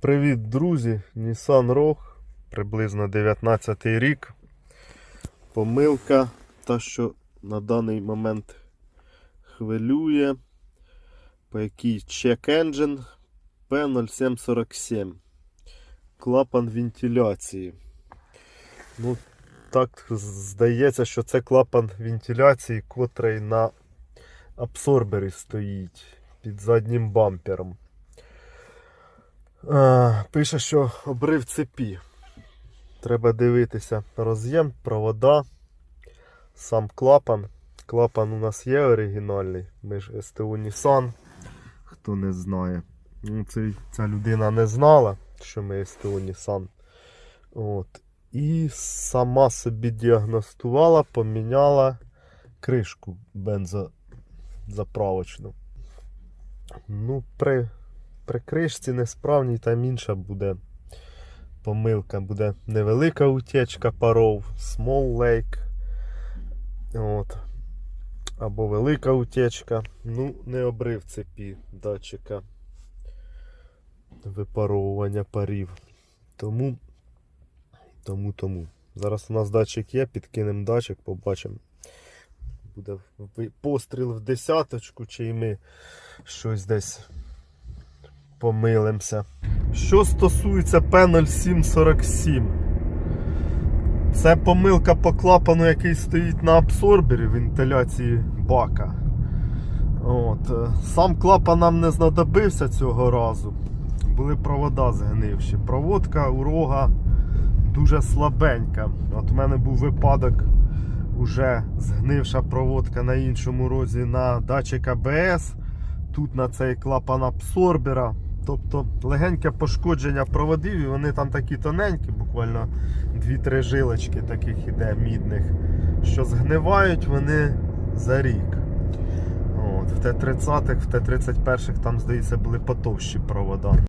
Привіт, друзі! Nissan Rogue, приблизно 19 рік. Помилка, та, що на даний момент хвилює, по якій check engine P0747. Клапан вентиляції. Ну, так здається, що це клапан вентиляції, котрий на абсорбері стоїть під заднім бампером. А, пише, що обрив цепі. Треба дивитися роз'єм, провода, сам клапан. Клапан у нас є оригінальний. Ми ж СТУ Nissan. Хто не знає. Ну, ця людина не знала, що ми СТУ Nissan. І сама собі діагностувала, поміняла кришку бензозаправочну. Ну, при при кришці несправній там інша буде помилка, буде невелика утечка паров, small lake. От. Або велика утечка. Ну, не обрив цепі датчика випаровування парів. Тому, тому, тому. Зараз у нас датчик є, підкинемо датчик, побачимо. Буде постріл в десяточку, чи ми щось десь помилимося. Що стосується P0747, це помилка по клапану, який стоїть на абсорбері вентиляції бака. От. е, Сам клапан нам не знадобився цього разу. Були провода згнивші. Проводка у рога дуже слабенька. От у мене був випадок, уже згнивша проводка на іншому розі на датчик АБС. Тут на цей клапан абсорбера. Тобто легеньке пошкодження проводів, і вони там такі тоненькі, буквально 2-3 жилочки таких іде мідних, що згнивають вони за рік. От, в Т-30, в Т-31 там, здається, були потовщі провода.